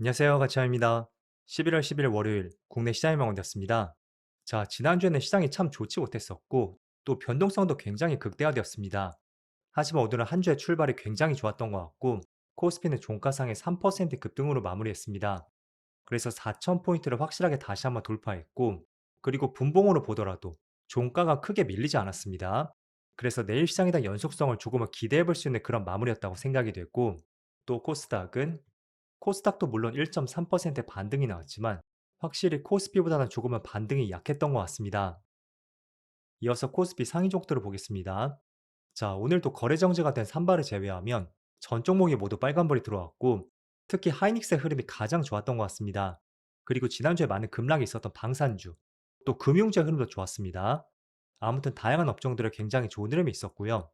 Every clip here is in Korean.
안녕하세요. 가치화입니다. 11월 10일 월요일 국내 시장의 명언이었습니다. 자, 지난주에는 시장이 참 좋지 못했었고 또 변동성도 굉장히 극대화되었습니다. 하지만 오늘은 한 주의 출발이 굉장히 좋았던 것 같고 코스피는 종가상의 3% 급등으로 마무리했습니다. 그래서 4,000포인트를 확실하게 다시 한번 돌파했고 그리고 분봉으로 보더라도 종가가 크게 밀리지 않았습니다. 그래서 내일 시장에 대한 연속성을 조금은 기대해 볼 수 있는 그런 마무리였다고 생각이 됐고 또 코스닥은 코스닥도 물론 1.3% 반등이 나왔지만 확실히 코스피보다는 조금은 반등이 약했던 것 같습니다. 이어서 코스피 상위 종목들을 보겠습니다. 자, 오늘도 거래 정지가 된 산발을 제외하면 전 종목이 모두 빨간불이 들어왔고 특히 하이닉스의 흐름이 가장 좋았던 것 같습니다. 그리고 지난주에 많은 급락이 있었던 방산주, 또 금융주의 흐름도 좋았습니다. 아무튼 다양한 업종들에 굉장히 좋은 흐름이 있었고요.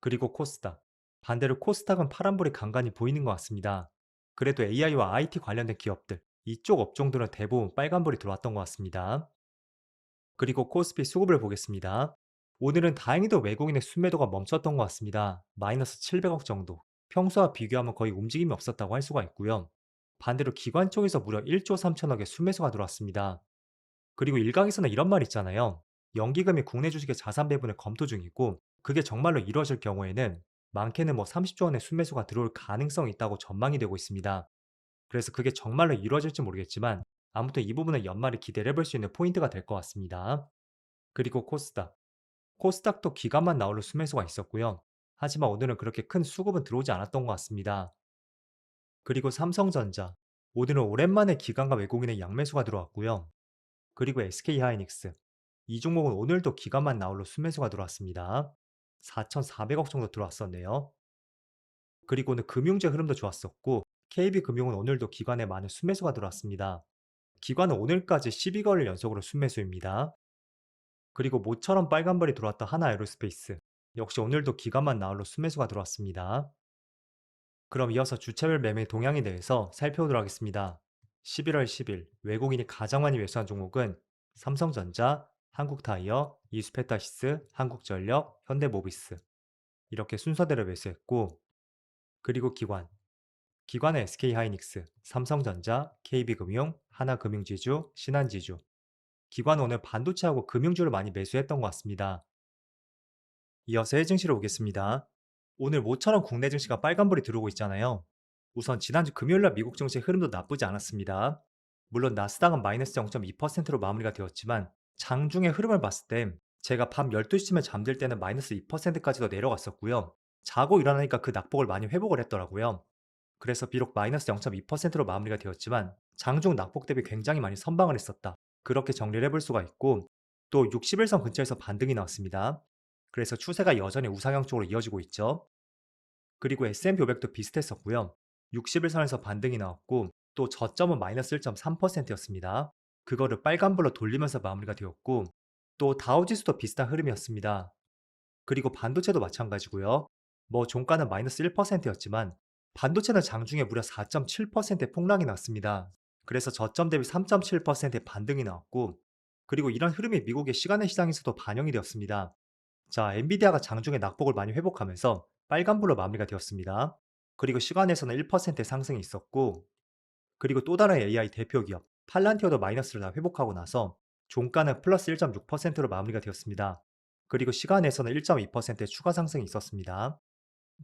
그리고 코스닥. 반대로 코스닥은 파란불이 간간히 보이는 것 같습니다. 그래도 AI와 IT 관련된 기업들, 이쪽 업종들은 대부분 빨간불이 들어왔던 것 같습니다. 그리고 코스피 수급을 보겠습니다. 오늘은 다행히도 외국인의 순매도가 멈췄던 것 같습니다. 마이너스 700억 정도. 평소와 비교하면 거의 움직임이 없었다고 할 수가 있고요. 반대로 기관 쪽에서 무려 1조 3천억의 순매수가 들어왔습니다. 그리고 일각에서는 이런 말 있잖아요. 연기금이 국내 주식의 자산 배분을 검토 중이고 그게 정말로 이루어질 경우에는 많게는 뭐 30조 원의 순매수가 들어올 가능성이 있다고 전망이 되고 있습니다. 그래서 그게 정말로 이루어질지 모르겠지만 아무튼 이 부분은 연말에 기대를 해볼 수 있는 포인트가 될 것 같습니다. 그리고 코스닥. 코스닥도 기간만 나올로 순매수가 있었고요. 하지만 오늘은 그렇게 큰 수급은 들어오지 않았던 것 같습니다. 그리고 삼성전자. 오늘은 오랜만에 기관과 외국인의 양매수가 들어왔고요. 그리고 SK하이닉스. 이 종목은 오늘도 기관만 나올로 순매수가 들어왔습니다. 4,400억 정도 들어왔었네요. 그리고는 금융재 흐름도 좋았었고 KB금융은 오늘도 기관에 많은 순매수가 들어왔습니다. 기관은 오늘까지 12거래일 연속으로 순매수입니다. 그리고 모처럼 빨간불이 들어왔던 하나에로스페이스. 역시 오늘도 기관만 나올로 순매수가 들어왔습니다. 그럼 이어서 주차별 매매 동향에 대해서 살펴보도록 하겠습니다. 11월 10일 외국인이 가장 많이 매수한 종목은 삼성전자, 한국타이어, 이스페타시스, 한국전력, 현대모비스 이렇게 순서대로 매수했고 그리고 기관 기관은 SK하이닉스, 삼성전자, KB금융, 하나금융지주, 신한지주 기관은 오늘 반도체하고 금융주를 많이 매수했던 것 같습니다. 이어서 해증시로 오겠습니다. 오늘 모처럼 국내 증시가 빨간불이 들어오고 있잖아요. 우선 지난주 금요일날 미국 증시의 흐름도 나쁘지 않았습니다. 물론 나스닥은 마이너스 0.2%로 마무리가 되었지만 장중의 흐름을 봤을 때 제가 밤 12시쯤에 잠들 때는 마이너스 2%까지도 내려갔었고요. 자고 일어나니까 그 낙폭을 많이 회복을 했더라고요. 그래서 비록 마이너스 0.2%로 마무리가 되었지만 장중 낙폭 대비 굉장히 많이 선방을 했었다. 그렇게 정리를 해볼 수가 있고 또 60일선 근처에서 반등이 나왔습니다. 그래서 추세가 여전히 우상향 쪽으로 이어지고 있죠. 그리고 S&P 500도 비슷했었고요. 60일선에서 반등이 나왔고 또 저점은 마이너스 1.3%였습니다. 그거를 빨간불로 돌리면서 마무리가 되었고 또 다우지수도 비슷한 흐름이었습니다. 그리고 반도체도 마찬가지고요. 뭐 종가는 마이너스 1%였지만 반도체는 장중에 무려 4.7%의 폭락이 났습니다. 그래서 저점 대비 3.7%의 반등이 나왔고 그리고 이런 흐름이 미국의 시간의 시장에서도 반영이 되었습니다. 자, 엔비디아가 장중에 낙폭을 많이 회복하면서 빨간불로 마무리가 되었습니다. 그리고 시간에서는 1%의 상승이 있었고 그리고 또 다른 AI 대표 기업 팔란티어도 마이너스를 다 회복하고 나서 종가는 플러스 1.6%로 마무리가 되었습니다. 그리고 시간에서는 1.2%의 추가 상승이 있었습니다.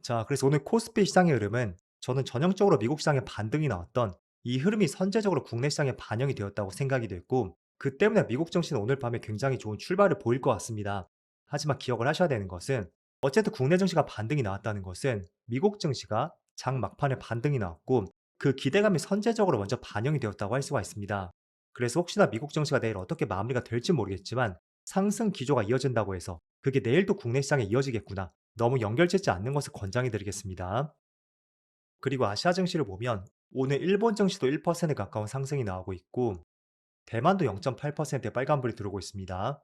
자, 그래서 오늘 코스피 시장의 흐름은 저는 전형적으로 미국 시장에 반등이 나왔던 이 흐름이 선제적으로 국내 시장에 반영이 되었다고 생각이 됐고, 그 때문에 미국 증시는 오늘 밤에 굉장히 좋은 출발을 보일 것 같습니다. 하지만 기억을 하셔야 되는 것은 어쨌든 국내 증시가 반등이 나왔다는 것은 미국 증시가 장 막판에 반등이 나왔고 그 기대감이 선제적으로 먼저 반영이 되었다고 할 수가 있습니다. 그래서 혹시나 미국 증시가 내일 어떻게 마무리가 될지 모르겠지만 상승 기조가 이어진다고 해서 그게 내일도 국내 시장에 이어지겠구나. 너무 연결짓지 않는 것을 권장해 드리겠습니다. 그리고 아시아 증시를 보면 오늘 일본 증시도 1% 가까운 상승이 나오고 있고 대만도 0.8%의 빨간불이 들어오고 있습니다.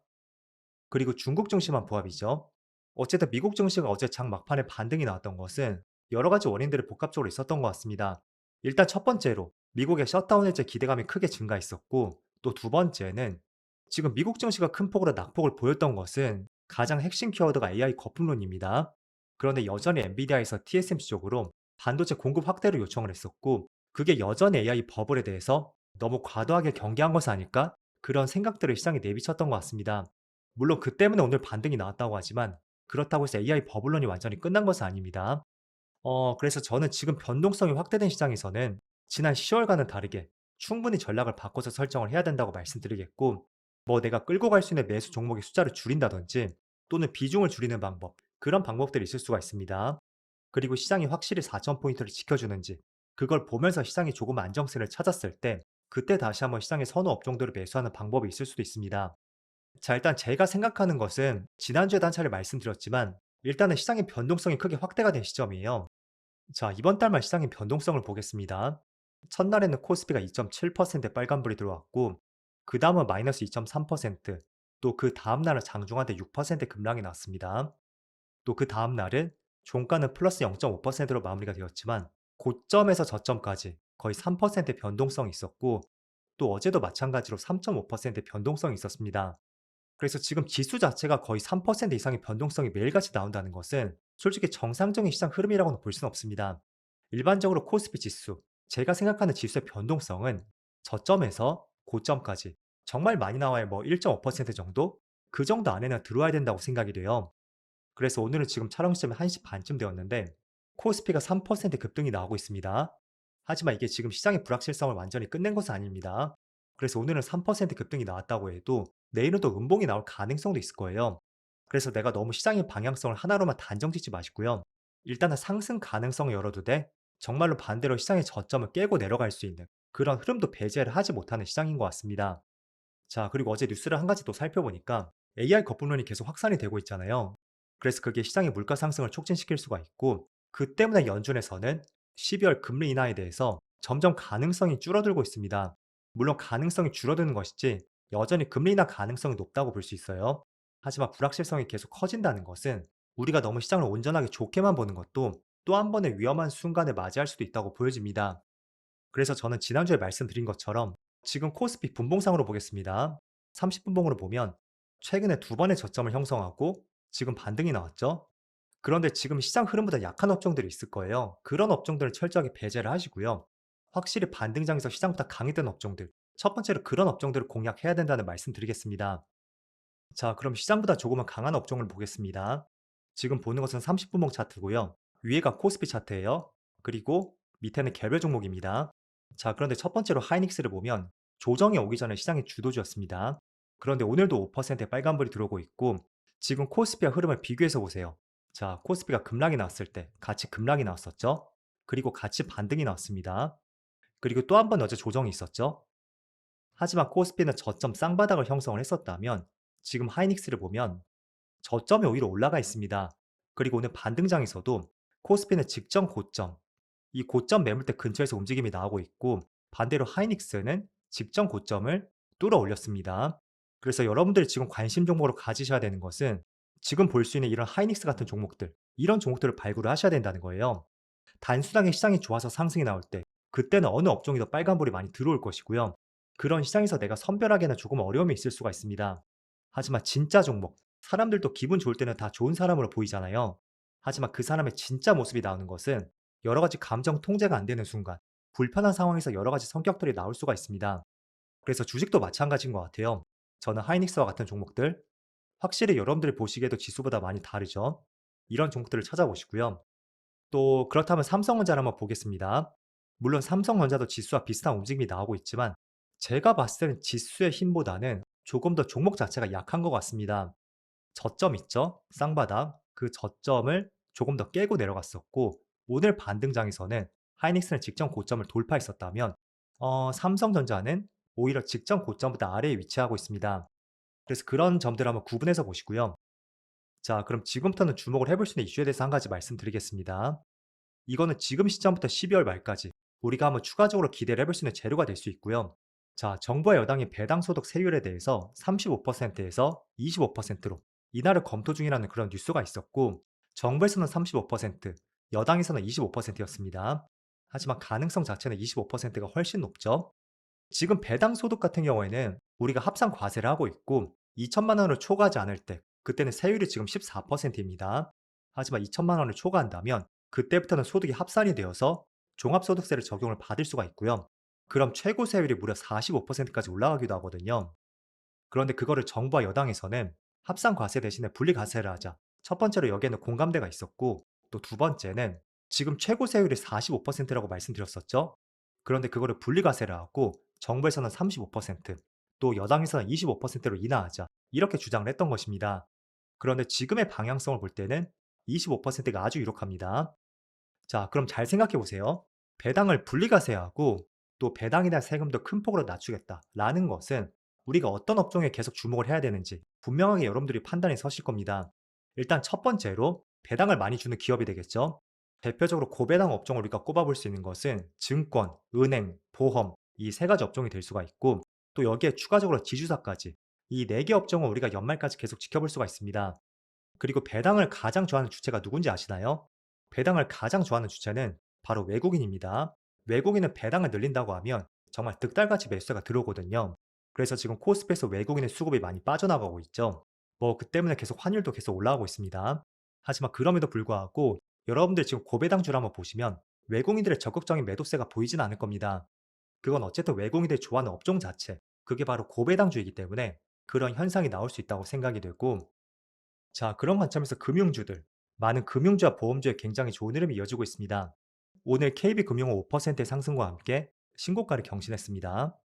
그리고 중국 증시만 보합이죠. 어쨌든 미국 증시가 어제 장 막판에 반등이 나왔던 것은 여러 가지 원인들이 복합적으로 있었던 것 같습니다. 일단 첫 번째로 미국의 셧다운 해제 기대감이 크게 증가했었고 또 두 번째는 지금 미국 증시가 큰 폭으로 낙폭을 보였던 것은 가장 핵심 키워드가 AI 거품론입니다. 그런데 여전히 엔비디아에서 TSMC 쪽으로 반도체 공급 확대를 요청을 했었고 그게 여전히 AI 버블에 대해서 너무 과도하게 경계한 것은 아닐까? 그런 생각들을 시장에 내비쳤던 것 같습니다. 물론 그 때문에 오늘 반등이 나왔다고 하지만 그렇다고 해서 AI 버블론이 완전히 끝난 것은 아닙니다. 어, 그래서 저는 지금 변동성이 확대된 시장에서는 지난 10월과는 다르게 충분히 전략을 바꿔서 설정을 해야 된다고 말씀드리겠고, 뭐 내가 끌고 갈 수 있는 매수 종목의 숫자를 줄인다든지 또는 비중을 줄이는 방법, 그런 방법들이 있을 수가 있습니다. 그리고 시장이 확실히 4,000포인트를 지켜주는지, 그걸 보면서 시장이 조금 안정세를 찾았을 때, 그때 다시 한번 시장의 선호 업종들을 매수하는 방법이 있을 수도 있습니다. 자, 일단 제가 생각하는 것은 지난주에도 한 차례 말씀드렸지만, 일단은 시장의 변동성이 크게 확대가 된 시점이에요. 자, 이번 달만 시장의 변동성을 보겠습니다. 첫날에는 코스피가 2.7% 빨간불이 들어왔고, 그 다음은 마이너스 2.3%, 또 그 다음 날은 장중한데 6% 급락이 났습니다. 또 그 다음 날은 종가는 플러스 0.5%로 마무리가 되었지만, 고점에서 저점까지 거의 3% 변동성이 있었고, 또 어제도 마찬가지로 3.5% 변동성이 있었습니다. 그래서 지금 지수 자체가 거의 3% 이상의 변동성이 매일같이 나온다는 것은 솔직히 정상적인 시장 흐름이라고는 볼 수는 없습니다. 일반적으로 코스피 지수, 제가 생각하는 지수의 변동성은 저점에서 고점까지 정말 많이 나와야 뭐 1.5% 정도? 그 정도 안에는 들어와야 된다고 생각이 돼요. 그래서 오늘은 지금 촬영 시점이 1시 반쯤 되었는데 코스피가 3% 급등이 나오고 있습니다. 하지만 이게 지금 시장의 불확실성을 완전히 끝낸 것은 아닙니다. 그래서 오늘은 3% 급등이 나왔다고 해도 내일은 또 음봉이 나올 가능성도 있을 거예요. 그래서 내가 너무 시장의 방향성을 하나로만 단정 짓지 마시고요. 일단은 상승 가능성을 열어두되 정말로 반대로 시장의 저점을 깨고 내려갈 수 있는 그런 흐름도 배제를 하지 못하는 시장인 것 같습니다. 자, 그리고 어제 뉴스를 한 가지 또 살펴보니까 AI 거품론이 계속 확산이 되고 있잖아요. 그래서 그게 시장의 물가 상승을 촉진시킬 수가 있고 그 때문에 연준에서는 12월 금리 인하에 대해서 점점 가능성이 줄어들고 있습니다. 물론 가능성이 줄어드는 것이지 여전히 금리 인하 가능성이 높다고 볼 수 있어요. 하지만 불확실성이 계속 커진다는 것은 우리가 너무 시장을 온전하게 좋게만 보는 것도 또 한 번의 위험한 순간을 맞이할 수도 있다고 보여집니다. 그래서 저는 지난주에 말씀드린 것처럼 지금 코스피 분봉상으로 보겠습니다. 30분봉으로 보면 최근에 두 번의 저점을 형성하고 지금 반등이 나왔죠. 그런데 지금 시장 흐름보다 약한 업종들이 있을 거예요. 그런 업종들을 철저하게 배제를 하시고요. 확실히 반등장에서 시장보다 강했던 업종들, 첫 번째로 그런 업종들을 공략해야 된다는 말씀 드리겠습니다. 자, 그럼 시장보다 조금은 강한 업종을 보겠습니다. 지금 보는 것은 30분봉 차트고요. 위에가 코스피 차트예요. 그리고 밑에는 개별 종목입니다. 자, 그런데 첫 번째로 하이닉스를 보면 조정이 오기 전에 시장이 주도주였습니다. 그런데 오늘도 5%의 빨간불이 들어오고 있고 지금 코스피와 흐름을 비교해서 보세요. 자, 코스피가 급락이 나왔을 때 같이 급락이 나왔었죠. 그리고 같이 반등이 나왔습니다. 그리고 또 한 번 어제 조정이 있었죠. 하지만 코스피는 저점 쌍바닥을 형성을 했었다면 지금 하이닉스를 보면 저점이 오히려 올라가 있습니다. 그리고 오늘 반등장에서도 코스피는 직전 고점, 이 고점 매물대 근처에서 움직임이 나오고 있고 반대로 하이닉스는 직전 고점을 뚫어 올렸습니다. 그래서 여러분들이 지금 관심 종목으로 가지셔야 되는 것은 지금 볼 수 있는 이런 하이닉스 같은 종목들, 이런 종목들을 발굴을 하셔야 된다는 거예요. 단순하게 시장이 좋아서 상승이 나올 때 그때는 어느 업종이 더 빨간불이 많이 들어올 것이고요. 그런 시장에서 내가 선별하기에는 조금 어려움이 있을 수가 있습니다. 하지만 진짜 종목, 사람들도 기분 좋을 때는 다 좋은 사람으로 보이잖아요. 하지만 그 사람의 진짜 모습이 나오는 것은 여러 가지 감정 통제가 안 되는 순간, 불편한 상황에서 여러 가지 성격들이 나올 수가 있습니다. 그래서 주식도 마찬가지인 것 같아요. 저는 하이닉스와 같은 종목들, 확실히 여러분들이 보시기에도 지수보다 많이 다르죠. 이런 종목들을 찾아보시고요. 또 그렇다면 삼성전자를 한번 보겠습니다. 물론 삼성전자도 지수와 비슷한 움직임이 나오고 있지만 제가 봤을 때는 지수의 힘보다는 조금 더 종목 자체가 약한 것 같습니다. 저점 있죠? 쌍바닥. 그 저점을 조금 더 깨고 내려갔었고 오늘 반등장에서는 하이닉스는 직전 고점을 돌파했었다면 어, 삼성전자는 오히려 직전 고점보다 아래에 위치하고 있습니다. 그래서 그런 점들을 한번 구분해서 보시고요. 자, 그럼 지금부터는 주목을 해볼 수 있는 이슈에 대해서 한 가지 말씀드리겠습니다. 이거는 지금 시점부터 12월 말까지 우리가 한번 추가적으로 기대를 해볼 수 있는 재료가 될 수 있고요. 자, 정부와 여당이 배당 소득 세율에 대해서 35%에서 25%로 인하를 검토 중이라는 그런 뉴스가 있었고, 정부에서는 35%, 여당에서는 25%였습니다. 하지만 가능성 자체는 25%가 훨씬 높죠. 지금 배당 소득 같은 경우에는 우리가 합산 과세를 하고 있고 2천만 원을 초과하지 않을 때 그때는 세율이 지금 14%입니다. 하지만 2천만 원을 초과한다면 그때부터는 소득이 합산이 되어서 종합소득세를 적용을 받을 수가 있고요. 그럼 최고 세율이 무려 45%까지 올라가기도 하거든요. 그런데 그거를 정부와 여당에서는 합산 과세 대신에 분리 과세를 하자. 첫 번째로 여기에는 공감대가 있었고 또 두 번째는 지금 최고 세율이 45%라고 말씀드렸었죠. 그런데 그거를 분리 과세를 하고 정부에서는 35%, 또 여당에서는 25%로 인하하자. 이렇게 주장을 했던 것입니다. 그런데 지금의 방향성을 볼 때는 25%가 아주 유력합니다. 자, 그럼 잘 생각해 보세요. 배당을 분리과세하고 또 대한 세금도 큰 폭으로 낮추겠다라는 것은 우리가 어떤 업종에 계속 주목을 해야 되는지 분명하게 여러분들이 판단이 서실 겁니다. 일단 첫 번째로 배당을 많이 주는 기업이 되겠죠. 대표적으로 고배당 업종을 우리가 꼽아볼 수 있는 것은 증권, 은행, 보험 이 세 가지 업종이 될 수가 있고 또 여기에 추가적으로 지주사까지 이 네 개 업종은 우리가 연말까지 계속 지켜볼 수가 있습니다. 그리고 배당을 가장 좋아하는 주체가 누군지 아시나요? 배당을 가장 좋아하는 주체는 바로 외국인입니다. 외국인은 배당을 늘린다고 하면 정말 득달같이 매수가 들어오거든요. 그래서 지금 코스피에서 외국인의 수급이 많이 빠져나가고 있죠. 뭐 그 때문에 계속 환율도 계속 올라가고 있습니다. 하지만 그럼에도 불구하고 여러분들 지금 고배당주를 한번 보시면 외국인들의 적극적인 매도세가 보이진 않을 겁니다. 그건 어쨌든 외국인들이 좋아하는 업종 자체, 그게 바로 고배당주이기 때문에 그런 현상이 나올 수 있다고 생각이 되고 자, 그런 관점에서 금융주들, 많은 금융주와 보험주에 굉장히 좋은 흐름이 이어지고 있습니다. 오늘 KB금융은 5%의 상승과 함께 신고가를 경신했습니다.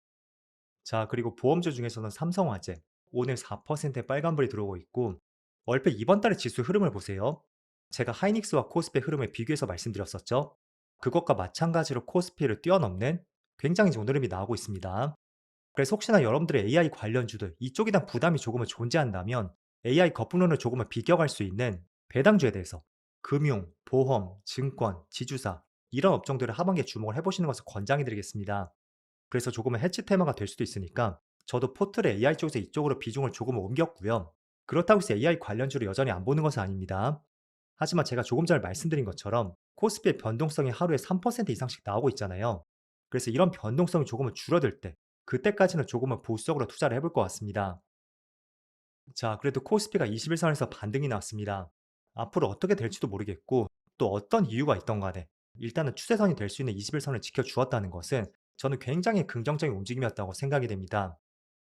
자, 그리고 보험주 중에서는 삼성화재, 오늘 4%의 빨간불이 들어오고 있고, 얼핏 이번 달의 지수 흐름을 보세요. 제가 하이닉스와 코스피 흐름을 비교해서 말씀드렸었죠. 그것과 마찬가지로 코스피를 뛰어넘는 굉장히 좋은 흐름이 나오고 있습니다. 그래서 혹시나 여러분들의 AI 관련주들 이쪽에 대한 부담이 조금은 존재한다면 AI 거품론을 조금은 비껴갈 수 있는 배당주에 대해서 금융, 보험, 증권, 지주사 이런 업종들을 하반기에 주목을 해보시는 것을 권장해 드리겠습니다. 그래서 조금은 해치 테마가 될 수도 있으니까 저도 포트를 AI 쪽에서 이쪽으로 비중을 조금 옮겼고요. 그렇다고 해서 AI 관련주를 여전히 안 보는 것은 아닙니다. 하지만 제가 조금 전에 말씀드린 것처럼 코스피의 변동성이 하루에 3% 이상씩 나오고 있잖아요. 그래서 이런 변동성이 조금은 줄어들 때 그때까지는 조금은 보수적으로 투자를 해볼 것 같습니다. 자, 그래도 코스피가 21선에서 반등이 나왔습니다. 앞으로 어떻게 될지도 모르겠고 또 어떤 이유가 있던 간에 일단은 추세선이 될 수 있는 21선을 지켜주었다는 것은 저는 굉장히 긍정적인 움직임이었다고 생각이 됩니다.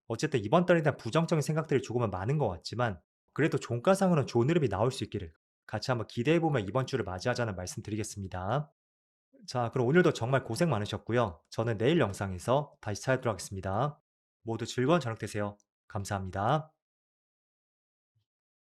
어쨌든 이번 달에 대한 부정적인 생각들이 조금은 많은 것 같지만 그래도 종가상으로는 좋은 흐름이 나올 수 있기를 같이 한번 기대해보면 이번 주를 맞이하자는 말씀 드리겠습니다. 자, 그럼 오늘도 정말 고생 많으셨고요. 저는 내일 영상에서 다시 찾아뵙도록 하겠습니다. 모두 즐거운 저녁 되세요. 감사합니다.